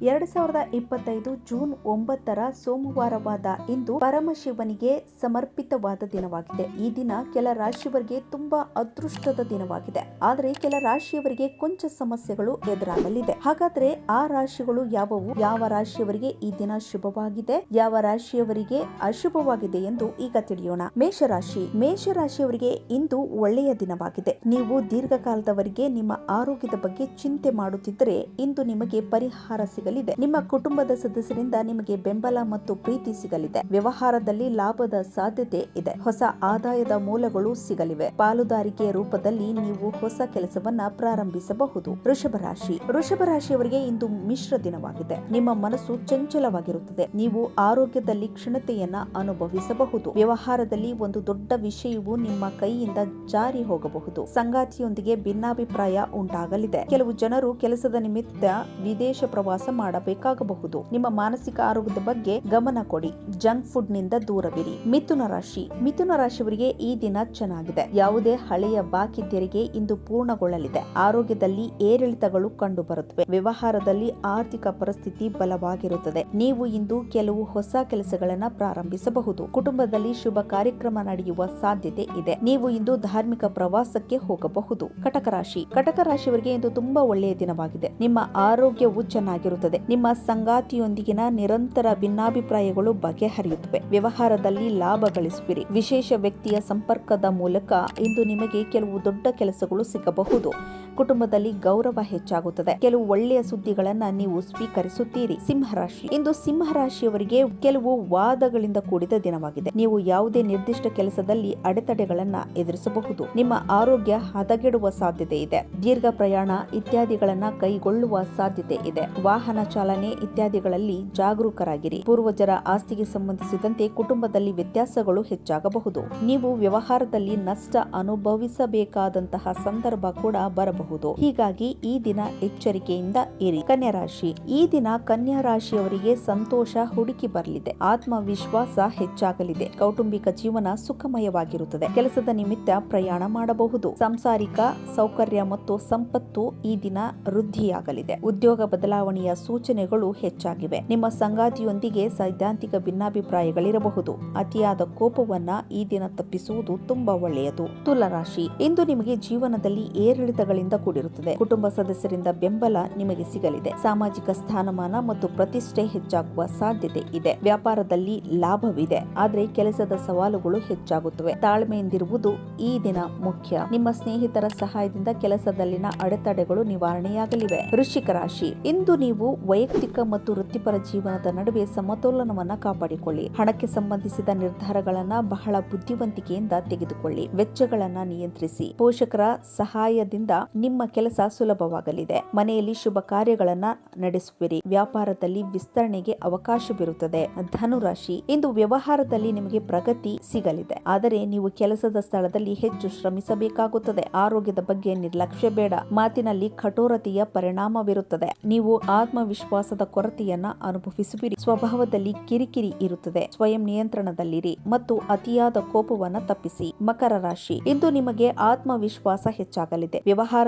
ಎರಡು ಸಾವಿರದ ಇಪ್ಪತ್ತೈದು ಜೂನ್ ಒಂಬತ್ತರ ಸೋಮವಾರವಾದ ಇಂದು ಪರಮಶಿವನಿಗೆ ಸಮರ್ಪಿತವಾದ ದಿನವಾಗಿದೆ. ಈ ದಿನ ಕೆಲ ರಾಶಿಯವರಿಗೆ ತುಂಬಾ ಅದೃಷ್ಟದ ದಿನವಾಗಿದೆ. ಆದರೆ ಕೆಲ ರಾಶಿಯವರಿಗೆ ಕೊಂಚ ಸಮಸ್ಯೆಗಳು ಎದುರಾಗಲಿದೆ. ಹಾಗಾದ್ರೆ ಆ ರಾಶಿಗಳು ಯಾವುವು? ಯಾವ ರಾಶಿಯವರಿಗೆ ಈ ದಿನ ಶುಭವಾಗಿದೆ? ಯಾವ ರಾಶಿಯವರಿಗೆ ಅಶುಭವಾಗಿದೆ ಎಂದು ಈಗ ತಿಳಿಯೋಣ. ಮೇಷರಾಶಿ. ಮೇಷರಾಶಿಯವರಿಗೆ ಇಂದು ಒಳ್ಳೆಯ ದಿನವಾಗಿದೆ. ನೀವು ದೀರ್ಘಕಾಲದವರೆಗೆ ನಿಮ್ಮ ಆರೋಗ್ಯದ ಬಗ್ಗೆ ಚಿಂತೆ ಮಾಡುತ್ತಿದ್ದರೆ ಇಂದು ನಿಮಗೆ ಪರಿಹಾರ ಸಿಗಲಿದೆ. ನಿಮ್ಮ ಕುಟುಂಬದ ಸದಸ್ಯರಿಂದ ನಿಮಗೆ ಬೆಂಬಲ ಮತ್ತು ಪ್ರೀತಿ ಸಿಗಲಿದೆ. ವ್ಯವಹಾರದಲ್ಲಿ ಲಾಭದ ಸಾಧ್ಯತೆ ಇದೆ. ಹೊಸ ಆದಾಯದ ಮೂಲಗಳು ಸಿಗಲಿವೆ. ಪಾಲುದಾರಿಕೆಯ ರೂಪದಲ್ಲಿ ನೀವು ಹೊಸ ಕೆಲಸವನ್ನ ಪ್ರಾರಂಭಿಸಬಹುದು. ವೃಷಭ ರಾಶಿ. ವೃಷಭ ರಾಶಿಯವರಿಗೆ ಇಂದು ಮಿಶ್ರ ದಿನವಾಗಿದೆ. ನಿಮ್ಮ ಮನಸ್ಸು ಚಂಚಲವಾಗಿರುತ್ತದೆ. ನೀವು ಆರೋಗ್ಯದಲ್ಲಿ ಕ್ಷಣತೆಯನ್ನ ಅನುಭವಿಸಬಹುದು. ವ್ಯವಹಾರದಲ್ಲಿ ಒಂದು ದೊಡ್ಡ ವಿಷಯವು ನಿಮ್ಮ ಕೈಯಿಂದ ಜಾರಿ ಹೋಗಬಹುದು. ಸಂಗಾತಿಯೊಂದಿಗೆ ಭಿನ್ನಾಭಿಪ್ರಾಯ ಉಂಟಾಗಲಿದೆ. ಕೆಲವು ಜನರು ಕೆಲಸದ ನಿಮಿತ್ತ ವಿದೇಶ ಪ್ರವಾಸ ಮಾಡಬೇಕಾಗಬಹುದು. ನಿಮ್ಮ ಮಾನಸಿಕ ಆರೋಗ್ಯದ ಬಗ್ಗೆ ಗಮನ ಕೊಡಿ. ಜಂಕ್ ಫುಡ್ನಿಂದ ದೂರವಿರಿ. ಮಿಥುನ ರಾಶಿ. ಮಿಥುನ ರಾಶಿಯವರಿಗೆ ಈ ದಿನ ಚೆನ್ನಾಗಿದೆ. ಯಾವುದೇ ಹಳೆಯ ಬಾಕಿ ತೆರಿಗೆ ಇಂದು ಪೂರ್ಣಗೊಳ್ಳಲಿದೆ. ಆರೋಗ್ಯದಲ್ಲಿ ಏರಿಳಿತಗಳು ಕಂಡು ಬರುತ್ತವೆ ವ್ಯವಹಾರದಲ್ಲಿ ಆರ್ಥಿಕ ಪರಿಸ್ಥಿತಿ ಬಲವಾಗಿರುತ್ತದೆ. ನೀವು ಇಂದು ಕೆಲವು ಹೊಸ ಕೆಲಸಗಳನ್ನ ಪ್ರಾರಂಭಿಸಬಹುದು. ಕುಟುಂಬದಲ್ಲಿ ಶುಭ ಕಾರ್ಯಕ್ರಮ ನಡೆಯುವ ಸಾಧ್ಯತೆ ಇದೆ. ನೀವು ಇಂದು ಧಾರ್ಮಿಕ ಪ್ರವಾಸಕ್ಕೆ ಹೋಗಬಹುದು. ಕಟಕ ರಾಶಿ. ಕಟಕ ರಾಶಿಯವರಿಗೆ ಇಂದು ತುಂಬಾ ಒಳ್ಳೆಯ ದಿನವಾಗಿದೆ. ನಿಮ್ಮ ಆರೋಗ್ಯವು ಚೆನ್ನಾಗಿರುತ್ತದೆ. ನಿಮ್ಮ ಸಂಗಾತಿಯೊಂದಿಗಿನ ನಿರಂತರ ಭಿನ್ನಾಭಿಪ್ರಾಯಗಳು ಬಗೆಹರಿಯುತ್ತವೆ. ವ್ಯವಹಾರದಲ್ಲಿ ಲಾಭ ಗಳಿಸುವಿರಿ. ವಿಶೇಷ ವ್ಯಕ್ತಿಯ ಸಂಪರ್ಕದ ಮೂಲಕ ಇಂದು ನಿಮಗೆ ಕೆಲವು ದೊಡ್ಡ ಕೆಲಸಗಳು ಸಿಗಬಹುದು. ಕುಟುಂಬದಲ್ಲಿ ಗೌರವ ಹೆಚ್ಚಾಗುತ್ತದೆ. ಕೆಲವು ಒಳ್ಳೆಯ ಸುದ್ದಿಗಳನ್ನ ನೀವು ಸ್ವೀಕರಿಸುತ್ತೀರಿ. ಸಿಂಹರಾಶಿ ಇಂದು ಸಿಂಹರಾಶಿಯವರಿಗೆ ಕೆಲವು ವಾದಗಳಿಂದ ಕೂಡಿದ ದಿನವಾಗಿದೆ. ನೀವು ಯಾವುದೇ ನಿರ್ದಿಷ್ಟ ಕೆಲಸದಲ್ಲಿ ಅಡೆತಡೆಗಳನ್ನ ಎದುರಿಸಬಹುದು. ನಿಮ್ಮ ಆರೋಗ್ಯ ಹದಗೆಡುವ ಸಾಧ್ಯತೆ ಇದೆ. ದೀರ್ಘ ಪ್ರಯಾಣ ಇತ್ಯಾದಿಗಳನ್ನ ಕೈಗೊಳ್ಳುವ ಸಾಧ್ಯತೆ ಇದೆ. ವಾಹನ ಚಾಲನೆ ಇತ್ಯಾದಿಗಳಲ್ಲಿ ಜಾಗರೂಕರಾಗಿರಿ. ಪೂರ್ವಜರ ಆಸ್ತಿಗೆ ಸಂಬಂಧಿಸಿದಂತೆ ಕುಟುಂಬದಲ್ಲಿ ವ್ಯತ್ಯಾಸಗಳು ಹೆಚ್ಚಾಗಬಹುದು. ನೀವು ವ್ಯವಹಾರದಲ್ಲಿ ನಷ್ಟ ಅನುಭವಿಸಬೇಕಾದಂತಹ ಸಂದರ್ಭ ಕೂಡ ಬರಬಹುದು. ಹೀಗಾಗಿ ಈ ದಿನ ಎಚ್ಚರಿಕೆಯಿಂದ ಇರಿ. ಕನ್ಯಾ ರಾಶಿ. ಈ ದಿನ ಕನ್ಯಾ ರಾಶಿಯವರಿಗೆ ಸಂತೋಷ ಹುಡುಕಿ ಬರಲಿದೆ. ಆತ್ಮವಿಶ್ವಾಸ ಹೆಚ್ಚಾಗಲಿದೆ. ಕೌಟುಂಬಿಕ ಜೀವನ ಸುಖಮಯವಾಗಿರುತ್ತದೆ. ಕೆಲಸದ ನಿಮಿತ್ತ ಪ್ರಯಾಣ ಮಾಡಬಹುದು. ಸಾಂಸಾರಿಕ ಸೌಕರ್ಯ ಮತ್ತು ಸಂಪತ್ತು ಈ ದಿನ ವೃದ್ಧಿಯಾಗಲಿದೆ. ಉದ್ಯೋಗ ಬದಲಾವಣೆಯ ಸೂಚನೆಗಳು ಹೆಚ್ಚಾಗಿವೆ. ನಿಮ್ಮ ಸಂಗಾತಿಯೊಂದಿಗೆ ಸೈದ್ಧಾಂತಿಕ ಭಿನ್ನಾಭಿಪ್ರಾಯಗಳಿರಬಹುದು. ಅತಿಯಾದ ಕೋಪವನ್ನ ಈ ದಿನ ತಪ್ಪಿಸುವುದು ತುಂಬಾ ಒಳ್ಳೆಯದು. ತುಲರಾಶಿ. ಇಂದು ನಿಮಗೆ ಜೀವನದಲ್ಲಿ ಏರಿಳಿತಗಳಿಂದ ಕೂಡಿರುತ್ತದೆ. ಕುಟುಂಬ ಸದಸ್ಯರಿಂದ ಬೆಂಬಲ ನಿಮಗೆ ಸಿಗಲಿದೆ. ಸಾಮಾಜಿಕ ಸ್ಥಾನಮಾನ ಮತ್ತು ಪ್ರತಿಷ್ಠೆ ಹೆಚ್ಚಾಗುವ ಸಾಧ್ಯತೆ ಇದೆ. ವ್ಯಾಪಾರದಲ್ಲಿ ಲಾಭವಿದೆ. ಆದರೆ ಕೆಲಸದ ಸವಾಲುಗಳು ಹೆಚ್ಚಾಗುತ್ತವೆ. ತಾಳ್ಮೆಯಿಂದಿರುವುದು ಈ ದಿನ ಮುಖ್ಯ. ನಿಮ್ಮ ಸ್ನೇಹಿತರ ಸಹಾಯದಿಂದ ಕೆಲಸದಲ್ಲಿನ ಅಡೆತಡೆಗಳು ನಿವಾರಣೆಯಾಗಲಿವೆ. ವೃಶ್ಚಿಕ ರಾಶಿ. ಇಂದು ನೀವು ವೈಯಕ್ತಿಕ ಮತ್ತು ವೃತ್ತಿಪರ ಜೀವನದ ನಡುವೆ ಸಮತೋಲನವನ್ನ ಕಾಪಾಡಿಕೊಳ್ಳಿ. ಹಣಕ್ಕೆ ಸಂಬಂಧಿಸಿದ ನಿರ್ಧಾರಗಳನ್ನ ಬಹಳ ಬುದ್ಧಿವಂತಿಕೆಯಿಂದ ತೆಗೆದುಕೊಳ್ಳಿ. ವೆಚ್ಚಗಳನ್ನ ನಿಯಂತ್ರಿಸಿ. ಪೋಷಕರ ಸಹಾಯದಿಂದ ನಿಮ್ಮ ಕೆಲಸ ಸುಲಭವಾಗಲಿದೆ. ಮನೆಯಲ್ಲಿ ಶುಭ ಕಾರ್ಯಗಳನ್ನ ನಡೆಸುವಿರಿ. ವ್ಯಾಪಾರದಲ್ಲಿ ವಿಸ್ತರಣೆಗೆ ಅವಕಾಶವಿರುತ್ತದೆ. ಧನುರಾಶಿ, ಇಂದು ವ್ಯವಹಾರದಲ್ಲಿ ನಿಮಗೆ ಪ್ರಗತಿ ಸಿಗಲಿದೆ. ಆದರೆ ನೀವು ಕೆಲಸದ ಸ್ಥಳದಲ್ಲಿ ಹೆಚ್ಚು ಶ್ರಮಿಸಬೇಕಾಗುತ್ತದೆ. ಆರೋಗ್ಯದ ಬಗ್ಗೆ ನಿರ್ಲಕ್ಷ್ಯ ಬೇಡ. ಮಾತಿನಲ್ಲಿ ಕಠೋರತೆಯ ಪರಿಣಾಮವಿರುತ್ತದೆ. ನೀವು ಆತ್ಮವಿಶ್ವಾಸದ ಕೊರತೆಯನ್ನ ಅನುಭವಿಸುವಿರಿ. ಸ್ವಭಾವದಲ್ಲಿ ಕಿರಿಕಿರಿ ಇರುತ್ತದೆ. ಸ್ವಯಂ ನಿಯಂತ್ರಣದಲ್ಲಿರಿ ಮತ್ತು ಅತಿಯಾದ ಕೋಪವನ್ನ ತಪ್ಪಿಸಿ. ಮಕರ ರಾಶಿ, ಇಂದು ನಿಮಗೆ ಆತ್ಮವಿಶ್ವಾಸ ಹೆಚ್ಚಾಗಲಿದೆ.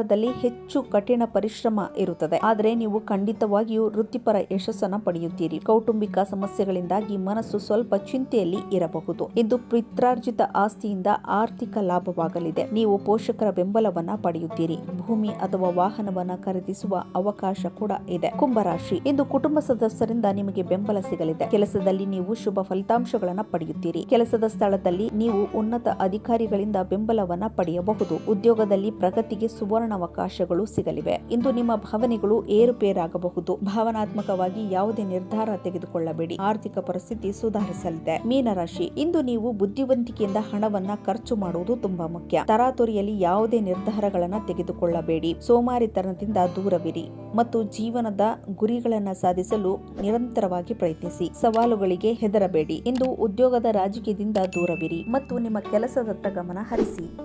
ವ್ಯವಹಾರದಲ್ಲಿ ಹೆಚ್ಚು ಕಠಿಣ ಪರಿಶ್ರಮ ಇರುತ್ತದೆ. ಆದರೆ ನೀವು ಖಂಡಿತವಾಗಿಯೂ ವೃತ್ತಿಪರ ಯಶಸ್ಸನ್ನು ಪಡೆಯುತ್ತೀರಿ. ಕೌಟುಂಬಿಕ ಸಮಸ್ಯೆಗಳಿಂದಾಗಿ ಮನಸ್ಸು ಸ್ವಲ್ಪ ಚಿಂತೆಯಲ್ಲಿ ಇರಬಹುದು. ಇಂದು ಪಿತ್ರಾರ್ಜಿತ ಆಸ್ತಿಯಿಂದ ಆರ್ಥಿಕ ಲಾಭವಾಗಲಿದೆ. ನೀವು ಪೋಷಕರ ಬೆಂಬಲವನ್ನ ಪಡೆಯುತ್ತೀರಿ. ಭೂಮಿ ಅಥವಾ ವಾಹನವನ್ನ ಖರೀದಿಸುವ ಅವಕಾಶ ಕೂಡ ಇದೆ. ಕುಂಭರಾಶಿ. ಇಂದು ಕುಟುಂಬ ಸದಸ್ಯರಿಂದ ನಿಮಗೆ ಬೆಂಬಲ ಸಿಗಲಿದೆ. ಕೆಲಸದಲ್ಲಿ ನೀವು ಶುಭ ಫಲಿತಾಂಶಗಳನ್ನ ಪಡೆಯುತ್ತೀರಿ. ಕೆಲಸದ ಸ್ಥಳದಲ್ಲಿ ನೀವು ಉನ್ನತ ಅಧಿಕಾರಿಗಳಿಂದ ಬೆಂಬಲವನ್ನ ಪಡೆಯಬಹುದು. ಉದ್ಯೋಗದಲ್ಲಿ ಪ್ರಗತಿಗೆ ಸುವರ್ಣಾವಕಾಶಗಳು ಸಿಗಲಿವೆ. ಇಂದು ನಿಮ್ಮ ಭಾವನೆಗಳು ಏರುಪೇರಾಗಬಹುದು. ಭಾವನಾತ್ಮಕವಾಗಿ ಯಾವುದೇ ನಿರ್ಧಾರ ತೆಗೆದುಕೊಳ್ಳಬೇಡಿ. ಆರ್ಥಿಕ ಪರಿಸ್ಥಿತಿ ಸುಧಾರಿಸಲಿದೆ. ಮೀನರಾಶಿ, ಇಂದು ನೀವು ಬುದ್ಧಿವಂತಿಕೆಯಿಂದ ಹಣವನ್ನ ಖರ್ಚು ಮಾಡುವುದು ತುಂಬಾ ಮುಖ್ಯ. ತರಾತುರಿಯಲ್ಲಿ ಯಾವುದೇ ನಿರ್ಧಾರಗಳನ್ನ ತೆಗೆದುಕೊಳ್ಳಬೇಡಿ. ಸೋಮಾರಿತನದಿಂದ ದೂರವಿರಿ ಮತ್ತು ಜೀವನದ ಗುರಿಗಳನ್ನ ಸಾಧಿಸಲು ನಿರಂತರವಾಗಿ ಪ್ರಯತ್ನಿಸಿ. ಸವಾಲುಗಳಿಗೆ ಹೆದರಬೇಡಿ. ಇಂದು ಉದ್ಯೋಗದ ರಾಜಕೀಯದಿಂದ ದೂರವಿರಿ ಮತ್ತು ನಿಮ್ಮ ಕೆಲಸದತ್ತ ಗಮನ ಹರಿಸಿ.